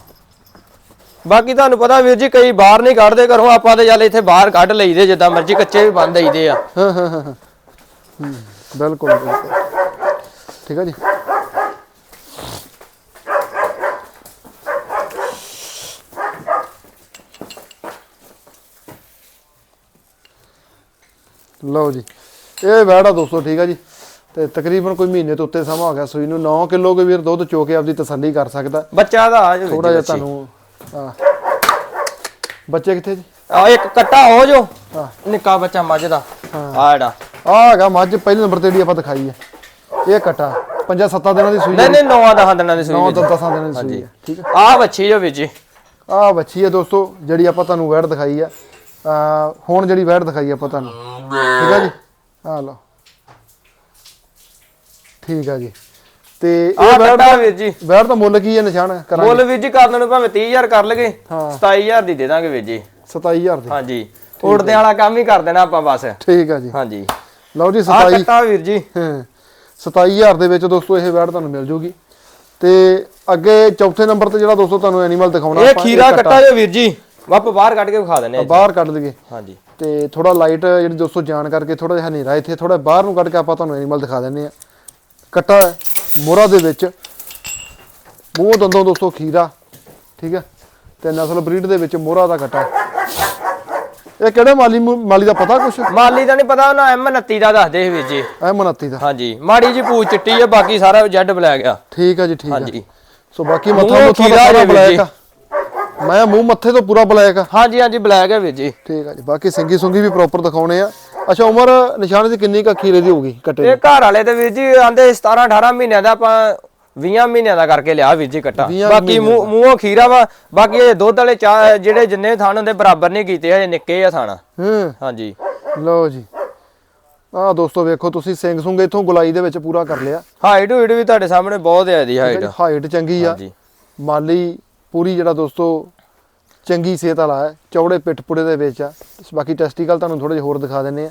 ਬਾਕੀ ਤੁਹਾਨੂੰ ਪਤਾ ਵੀਰ ਜੀ ਕਈ ਬਾਹਰ ਨਹੀਂ ਕੱਢਦੇ ਘਰੋਂ ਆਪਾਂ ਤੇ ਚੱਲ ਇੱਥੇ ਬਾਹਰ ਕੱਢ ਲਈਦੇ ਜਿੱਦਾਂ ਮਰਜ਼ੀ ਕੱਚੇ ਵੀ ਬੰਦ ਦਈਦੇ ਆ। ਹਾਂ ਹਾਂ ਹਾਂ ਹਾਂ। ਹੂੰ, ਬਿਲਕੁਲ ਬਿਲਕੁਲ। ਠੀਕ ਆ ਜੀ? ਲਓ ਜੀ। ਇਹ ਵੈੜਾ ਦੋਸਤੋ ਠੀਕ ਆ ਜੀ। ਤੇ ਤਕਰੀਬਨ ਕੋਈ ਮਹੀਨੇ ਤੋਂ ਉੱਤੇ ਸਮਾਂ ਹੋ ਗਿਆ ਸੂਈ ਨੂੰ 9 ਕਿਲੋ ਕੋਈ ਵੀਰ ਦੁੱਧ ਚੋ ਕੇ ਆਪਦੀ ਤਸੱਲੀ ਕਰ ਸਕਦਾ। ਬੱਚਾ ਦਾ ਆ ਜੋ ਥੋੜਾ ਜਿਹਾ ਤੁਹਾਨੂੰ ਆ ਬੱਚੇ ਕਿੱਥੇ ਜੀ? ਆ ਇੱਕ ਕੱਟਾ ਹੋ ਜੋ ਹਾਂ। ਨਿੱਕਾ ਬੱਚਾ ਮੱਝ ਦਾ। ਹਾਂ। ਆ ਜਿਹੜਾ। ਆ ਹੈਗਾ ਮੱਝ ਪਹਿਲੇ ਨੰਬਰ ਤੇ ਜਿਹੜੀ ਆਪਾਂ ਦਿਖਾਈ ਹੈ ਇਹ ਕਟਾ ਪੰਜਾਂ ਸੱਤਾਂ ਦਿਨਾਂ ਦੀ ਸੂਈ ਨਹੀਂ ਨਹੀਂ ਨੌਵਾਂ ਦਸਾਂ ਦਿਨਾਂ ਦੀ ਸੂਈ ਨੌ ਵੀਰ ਤੋਂ ਜੀ। 10 ਦਿਨਾਂ ਦੀ ਸੂਈ ਹੈ ਠੀਕ ਹੈ ਆ ਬੱਚੀ ਜੋ ਵੀਰ ਜੀ। ਆ ਬੱਚੀ ਹੈ ਦੋਸਤੋ ਜਿਹੜੀ ਆਪਾਂ ਤੁਹਾਨੂੰ ਵੈੜ ਦਿਖਾਈ ਆ। ਹੁਣ ਜਿਹੜੀ ਵੈੜ ਦਿਖਾਈ ਆਪਾਂ ਤੁਹਾਨੂੰ। ਠੀਕ ਹੈ ਜੀ। ਆ ਲਓ। ਠੀਕ ਹੈ ਜੀ। ਤੇ ਆ ਇਹ ਕੱਟਾ ਵੀਰ ਜੀ। ਵੈੜ ਦਾ ਮੁੱਲ ਕੀ ਹੈ ਨਿਸ਼ਾਨ? ਕਰਾਂਗੇ। ਮੁੱਲ ਵੀਰ ਜੀ ਕਰਨ ਨੂੰ ਭਾਵੇਂ 30000 ਕਰ ਲਗੇ ਹਾਂ। 27000 ਦੀ ਦੇ ਦਾਂਗੇ ਵੀਰ ਜੀ। 27000 ਦੀ। ਹਾਂਜੀ। ਉੜਦੇ ਵਾਲਾ ਕੰਮ ਹੀ ਕਰ ਦੇਣਾ ਆਪਾਂ ਬਸ। ਠੀਕ ਹੈ ਜੀ। ਹਾਂਜੀ। ਲਓ ਜੀ ਆ 27 ਕੱਟਾ ਵੀਰ ਜੀ। ਹਾਂ। 27000 ਦੇ ਵਿੱਚ ਦੋਸਤੋ ਇਹ ਵੈੜ ਤੁਹਾਨੂੰ ਮਿਲ ਜੂਗੀ। ਤੇ ਅੱਗੇ ਚੌਥੇ ਨੰਬਰ ਤੇ ਜਿਹੜਾ ਦੋਸਤੋ ਤੁਹਾਨੂੰ ਐਨੀਮਲ ਦਿਖਾਉਣਾ ਇਹ ਆਪਾਂ, ਖੀਰਾ ਕੱਟਾ ਜੋ ਵੀਰ ਜੀ। ਆਪਾਂ ਬਾਹਰ ਕੱਢ ਕੇ ਵਿਖਾ ਦਿੰਨੇ ਆ। ਬਾਹਰ ਕੱਢ ਲਈਏ। ਹਾਂਜੀ। ਤੇ ਥੋੜਾ ਲਾਈਟ ਜਿਹੜੀ ਦੋਸਤੋ ਜਾਣ ਕਰਕੇ ਥੋੜਾ ਜਿਹਾ ਹਨੇਰਾ ਇੱਥੇ ਥੋੜਾ ਬਾਹਰ ਨੂੰ ਕੱਢ ਕੇ ਆਪਾਂ ਤੁਹਾਨੂੰ ਐਨੀਮਲ ਦਿਖਾ ਦਿੰਨੇ ਆ ਕੱਟਾ ਹੈ, ਮੋਹਰਾ ਦੇ ਵਿੱਚ। ਮੂੰਹ ਦੰਦੋਂ ਦੋਸਤੋ ਖੀਰਾ ਠੀਕ ਹੈ? ਤੇ ਨਸਲ ਬਰੀਡ ਦੇ ਵਿੱਚ ਮੋਹਰਾ ਦਾ ਕੱਟਾ। ਇਹ ਕਿਹੜੇ ਮਾਲੀ ਮਾਲੀ ਦਾ ਪਤਾ ਕੁਛ? ਮਾਲੀ ਦਾ ਨਹੀਂ ਪਤਾ ਉਹਨਾਂ M29 ਦਾ ਦੱਸਦੇ ਵੀਰ ਜੀ। ਐ ਮਨੱਤੀ ਦਾ। ਹਾਂਜੀ ਮਾੜੀ ਜੀ ਪੂਛ ਚਿੱਟੀ ਹੈ ਬਾਕੀ ਸਾਰਾ ਜੈਡ ਬਲੈਕ ਆ। ਠੀਕ ਹੈ ਜੀ ਠੀਕ ਹੈ। ਹਾਂਜੀ। ਸੋ ਬਾਕੀ ਮੱਥਾ ਮੂੰਹੋਂ ਮੁੱਥਾ ਦਾ। ਬਲੈਕ ਆ। ਮੈਂ ਮੂੰਹ ਮੱਥੇ ਤੋਂ ਪੂਰਾ ਬਲੈਕ ਆ। ਹਾਂਜੀ ਹਾਂਜੀ ਬਲੈਕ ਹੈ ਵੀਰ ਜੀ। ਠੀਕ ਹੈ ਜੀ ਬਾਕੀ ਸਿੰਗੀ ਸੁੰਗੀ ਵੀ ਪ੍ਰੋਪਰ ਦਿਖਾਉਣੇ ਆ। ਅੱਛਾ ਉਮਰ ਨਿਸ਼ਾਨ ਦੀ ਕਿੰਨੀ ਕਾ ਖੀਰੇ ਦੀ ਹੋਊਗੀ ਕੱਟੇ ਇਹ ਘਰ ਵਾਲੇ ਤੇ ਵੀਰ ਜੀ ਆਂਦੇ 17 18 ਮਹੀਨਿਆਂ ਦਾ ਆਪਾਂ 20 ਮਹੀਨਿਆਂ ਦਾ ਕਰਕੇ ਲਿਆ ਵੀਰ ਜੀ ਕੱਟਾ। 20 ਬਾਕੀ ਮੂੰਹ ਮੂੰਹੋਂ ਖੀਰਾ ਵਾ ਬਾਕੀ ਇਹ ਦੁੱਧ ਵਾਲੇ ਜਿਹੜੇ ਜਿੰਨੇ ਥਾਣ ਹੁੰਦੇ ਬਰਾਬਰ ਨਹੀਂ ਕੀਤੇ ਹਜੇ ਨਿੱਕੇ ਆ ਥਾਣਾ। ਹੂੰ। ਹਾਂਜੀ। ਲਓ ਜੀ। ਆਹ ਦੋਸਤੋ ਵੇਖੋ ਤੁਸੀਂ ਸਿੰਘ ਸੁੰਗ ਇਥੋਂ ਗੁਲਾਈ ਦੇ ਵਿੱਚ ਪੂਰਾ ਕਰ ਲਿਆ। ਹਾਈਟ ਹੂਟ ਵੀ ਤੁਹਾਡੇ ਸਾਹਮਣੇ ਬਹੁਤ ਹੈ ਦੀ ਹਾਈਟ ਹਾਈਟ ਚੰਗੀ ਆ। ਹਾਂਜੀ। ਮਾਲੀ ਪੂਰੀ ਜਿਹੜਾ ਦੋਸਤੋ ਚੰਗੀ ਸਿਹਤ ਵਾਲਾ ਹੈ, ਚੌੜੇ ਪਿੱਠ ਪੁੜੇ ਦੇ ਵਿੱਚ ਆ। ਬਾਕੀ ਟੈਸਟੀਕਲ ਤੁਹਾਨੂੰ ਥੋੜੇ ਜਿਹਾ ਹੋਰ ਦਿਖਾ ਦਿੰਨੇ ਆ।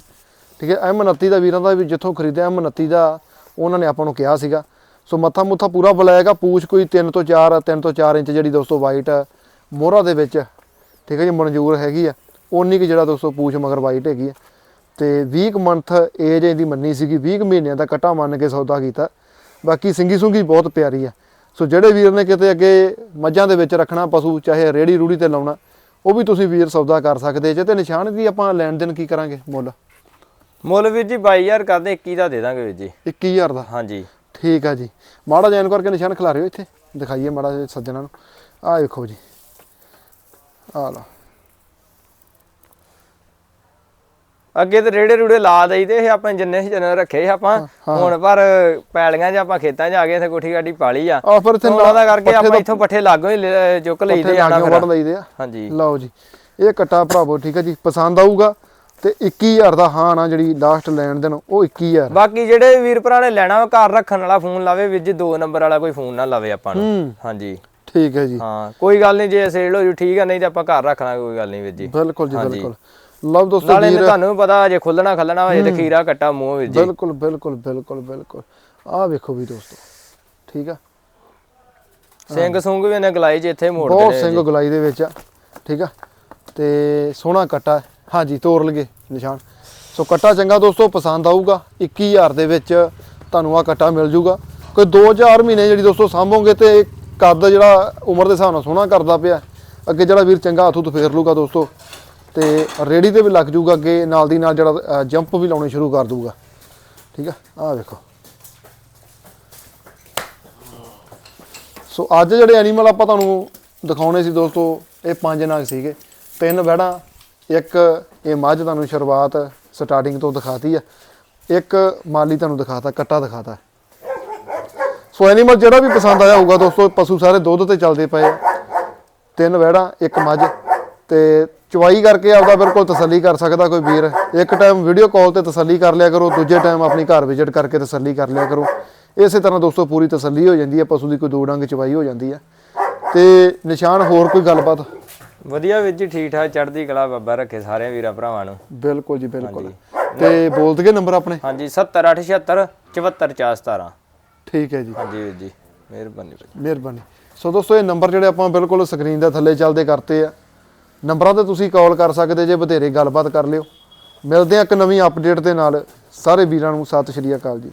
ਠੀਕ ਹੈ M29 ਦਾ ਵੀਰਾਂ ਦਾ ਵੀ ਜਿੱਥੋਂ ਖਰੀਦਿਆ M29 ਦਾ, ਉਹਨਾਂ ਨੇ ਆਪਾਂ ਨੂੰ ਕਿਹਾ ਸੀਗਾ। ਸੋ ਮੱਥਾ ਮੁੱਥਾ ਪੂਰਾ ਬਲੈਕ ਆ, ਪੂਛ ਕੋਈ 3 ਤੋਂ 4 3 ਤੋਂ 4 ਇੰਚ ਜਿਹੜੀ ਦੋਸਤੋ ਵਾਈਟ ਆ, ਮੋਹਰਾ ਦੇ ਵਿੱਚ ਠੀਕ ਹੈ ਜੀ, ਮਨਜ਼ੂਰ ਹੈਗੀ ਆ। ਉਨੀ ਕਿ ਜਿਹੜਾ ਦੋਸਤੋ ਪੂਛ ਮਗਰ ਵਾਈਟ ਹੈਗੀ ਆ। ਤੇ 20 ਮੰਥ ਏਜ ਇਹਦੀ ਮੰਨੀ ਸੀਗੀ 20 ਮਹੀਨਿਆਂ ਦਾ ਕਟਾ ਮੰਨ ਕੇ ਸੌਦਾ ਕੀਤਾ। ਬਾਕੀ ਸਿੰਗੀ ਸੁੰਗੀ ਬਹੁਤ ਪਿਆਰੀ ਆ। ਸੋ ਜਿਹੜੇ ਵੀਰ ਨੇ ਕਿਤੇ ਅੱਗੇ ਮੱਝਾਂ ਦੇ ਵਿੱਚ ਰੱਖਣਾ ਪਸ਼ੂ ਚਾਹੇ ਰੇੜੀ ਰੂੜੀ ਤੇ ਲਾਉਣਾ ਉਹ ਵੀ ਤੁਸੀਂ ਵੀਰ ਸੌਦਾ ਕਰ ਸਕਦੇ ਜੇ ਤੇ ਨਿਸ਼ਾਨ ਦੀ ਆਪਾਂ ਲੈਣ ਦੇਣ ਕੀ ਕਰਾਂਗੇ? ਮੁੱਲ? ਮੁੱਲ ਵੀਰ ਜੀ 22000 ਕਰਦੇ 21 ਦਾ ਦੇ ਦਾਂਗੇ ਵੀਰ ਜੀ। 21000 ਦਾ? ਹਾਂਜੀ। ਠੀਕ ਆ ਜੀ। ਮਾੜਾ ਜੈਨ ਕਰਕੇ ਨਿਸ਼ਾਨ ਖਿਲਾ ਰਿਓ ਇੱਥੇ। ਦਿਖਾਈਏ ਮਾੜਾ ਸੱਜਣਾ ਨੂੰ। ਆਹ ਵੇਖੋ ਜੀ। ਆਹ ਲਓ। ਅੱਗੇ ਤੇ ਰੇੜੇ ਰੂੜੇ ਲਾ ਦਈਦੇ ਸੀ ਆਪਾਂ ਜਿੰਨੇ ਸੀ ਜਨਰ ਰੱਖੇ ਆਪਾਂ। ਹੁਣ ਪਰ ਪੈਲੀਆਂ 'ਚ ਆਪਾਂ ਖੇਤਾਂ 'ਚ ਆ ਗਏ ਇੱਥੇ ਕੋਠੀ ਗਾਡੀ ਪਾਲੀ ਆ। ਆਹ ਫਿਰ ਇੱਥੇ ਉਹਨਾਂ ਦਾ ਕਰਕੇ ਆਪਾਂ ਇੱਥੋਂ ਪੱਠੇ ਲਾਗੋ ਹੀ ਚੁੱਕ ਲਈਦੇ ਵੜ ਆ। ਹਾਂਜੀ। ਲਓ ਜੀ ਇਹ ਕੱਟਾ ਭਰਾਵੋ ਠੀਕ ਹੈ ਜੀ ਪਸੰਦ ਆਊਗਾ ਤੇ 21000 ਦਾ ਹਾਂ ਨਾ ਜਿਹੜੀ ਲਾਸਟ ਲੈਣ ਦੇਣ ਉਹ 21000 ਬਾਕੀ ਜਿਹੜੇ ਵੀਰ ਭਰਾ ਨੇ ਲੈਣਾ ਘਰ ਰੱਖਣ ਵਾਲਾ ਫੋਨ ਲਾਵੇ ਜੀ ਦੋ ਨੰਬਰ ਵਾਲਾ ਕੋਈ ਫੋਨ ਨਾ ਲਾਵੇ ਆਪਾਂ ਨੂੰ। ਹੂੰ। ਹਾਂਜੀ। ਠੀਕ ਹੈ ਜੀ। ਹਾਂ ਕੋਈ ਗੱਲ ਨਹੀਂ ਜੇ ਸੇਲ ਹੋ ਜੂ ਠੀਕ ਆ ਨਹੀਂ ਤੇ ਆਪਾਂ ਘਰ ਰੱਖ ਲਾਂਗੇ ਕੋਈ ਗੱਲ ਨਹੀਂ ਵੀਰ ਜੀ। ਬਿਲਕੁਲ ਜੀ। ਬਿਲਕੁਲ। ਲਓ ਦੋਸਤੋ ਨਾਲੇ ਵੀਰ। ਤੁਹਾਨੂੰ ਵੀ ਪਤਾ ਜੇ ਖੁੱਲਣਾ ਖੱਲਣਾ ਹੋਏ ਤੇ ਖੀਰਾ ਕੱਟਾ ਮੂੰਹ ਜੀ ਬਿਲਕੁਲ ਬਿਲਕੁਲ ਬਿਲਕੁਲ ਬਿਲਕੁਲ। ਆਹ ਵੇਖੋ ਵੀ ਦੋਸਤੋ ਠੀਕ ਆ? ਸਿੰਘ ਸੁੰਗ ਵੀ ਨੇ ਗਲਾਈ 'ਚ ਇੱਥੇ ਮੋੜ ਬਹੁਤ ਸਿੰਘ ਗੁਲਾਈ ਦੇ ਵਿੱਚ ਆ ਠੀਕ ਆ? ਤੇ ਸੋਹਣਾ ਕੱਟਾ। ਹਾਂਜੀ ਤੋੜ ਲਗੇ ਨਿਸ਼ਾਨ। ਸੋ ਕੱਟਾ ਚੰਗਾ ਦੋਸਤੋ ਪਸੰਦ ਆਊਗਾ। 21000 ਦੇ ਵਿੱਚ ਤੁਹਾਨੂੰ ਆ ਕੱਟਾ ਮਿਲ ਜੂਗਾ। ਕੋਈ 2-4 ਮਹੀਨੇ ਜਿਹੜੀ ਦੋਸਤੋ ਸਾਂਭੋਗੇ ਤੇ ਕੱਦ ਜਿਹੜਾ ਉਮਰ ਦੇ ਹਿਸਾਬ ਨਾਲ ਸੋਹਣਾ ਕਰਦਾ ਪਿਆ। ਅੱਗੇ ਜਿਹੜਾ ਵੀਰ ਚੰਗਾ ਹੱਥੋਂ ਤੋਂ ਫੇਰ ਲੂਗਾ ਦੋਸਤੋ। ਤੇ ਰੇੜੀ ਤੇ ਵੀ ਲੱਗ ਜੂਗਾ ਅੱਗੇ, ਨਾਲ ਦੀ ਨਾਲ ਜਿਹੜਾ ਜੰਪ ਵੀ ਲਾਉਣੇ ਸ਼ੁਰੂ ਕਰ ਦੂਗਾ ਠੀਕ ਆ? ਆਹ ਵੇਖੋ ਸੋ ਅੱਜ ਜਿਹੜੇ ਐਨੀਮਲ ਆਪਾਂ ਤੁਹਾਨੂੰ ਦਿਖਾਉਣੇ ਸੀ ਦੋਸਤੋ, ਇਹ ਪੰਜ ਨਾਗ ਸੀਗੇ। ਤਿੰਨ ਵਹਿੜਾਂ, ਇੱਕ ਇਹ ਮੱਝ ਤੁਹਾਨੂੰ ਸ਼ੁਰੂਆਤ ਸਟਾਰਟਿੰਗ ਤੋਂ ਦਿਖਾਤੀ ਆ। ਇੱਕ ਮਾਲੀ ਤੁਹਾਨੂੰ ਦਿਖਾਤਾ, ਕੱਟਾ ਦਿਖਾਤਾ। ਸੋ ਐਨੀਮਲ ਜਿਹੜਾ ਵੀ ਪਸੰਦ ਆਇਆ ਹੋਊਗਾ ਦੋਸਤੋ, ਪਸ਼ੂ ਸਾਰੇ ਦੁੱਧ ਤੇ ਚੱਲਦੇ ਪਏ ਆ। ਤਿੰਨ ਵਹਿੜਾਂ, ਇੱਕ ਮੱਝ ਤੇ ਚਵਾਈ ਕਰਕੇ ਆਪਦਾ ਬਿਲਕੁਲ ਤਸੱਲੀ ਕਰ ਸਕਦਾ ਕੋਈ ਵੀਰ। ਇੱਕ ਟਾਈਮ ਵੀਡੀਓ ਕਾਲ ਤੇ ਤਸੱਲੀ ਕਰ ਲਿਆ ਕਰੋ ਦੂਜੇ ਟਾਈਮ ਆਪਣੀ ਘਰ ਵਿਜ਼ਿਟ ਕਰਕੇ ਤਸੱਲੀ ਕਰ ਲਿਆ ਕਰੋ। ਇਸੇ ਤਰ੍ਹਾਂ ਦੋਸਤੋ ਪੂਰੀ ਤਸੱਲੀ ਹੋ ਜਾਂਦੀ ਹੈ ਪਸ਼ੂ ਦੀ ਕੋਈ ਦੋ ਡੰਗ ਚਵਾਈ ਹੋ ਜਾਂਦੀ ਹੈ। ਤੇ ਨਿਸ਼ਾਨ ਹੋਰ ਕੋਈ ਗੱਲਬਾਤ? ਵਧੀਆ ਵੀਰ ਜੀ ਠੀਕ ਠਾਕ ਚੜ੍ਹਦੀ ਕਲਾ ਬਾਬਾ ਰੱਖੇ ਸਾਰੇ ਵੀਰਾਂ ਭਰਾਵਾਂ ਨੂੰ। ਬਿਲਕੁਲ ਜੀ ਬਿਲਕੁਲ। ਤੇ ਬੋਲ ਦਈਏ ਨੰਬਰ ਆਪਣੇ? ਹਾਂਜੀ 70876 74417 ਠੀਕ ਹੈ ਜੀ। ਹਾਂਜੀ ਵੀਰ ਜੀ ਮਿਹਰਬਾਨੀ ਵੀਰ ਜੀ। ਮਿਹਰਬਾਨੀ। ਸੋ ਦੋਸਤੋ ਇਹ ਨੰਬਰ ਜਿਹੜੇ ਆਪਾਂ ਬਿਲਕੁਲ ਸਕਰੀਨ ਦੇ ਥੱਲੇ ਚੱਲਦੇ ਕਰਤੇ ਆ। ਨੰਬਰਾਂ ਤੇ ਤੁਸੀਂ ਕਾਲ ਕਰ ਸਕਦੇ ਜੇ ਬਥੇਰੇ ਗੱਲਬਾਤ ਕਰ ਲਿਓ। ਮਿਲਦੇ ਆ ਇੱਕ ਨਵੀਂ ਅਪਡੇਟ ਦੇ ਨਾਲ। ਸਾਰੇ ਵੀਰਾਂ ਨੂੰ ਸਤਿ ਸ਼੍ਰੀ ਅਕਾਲ ਜੀ।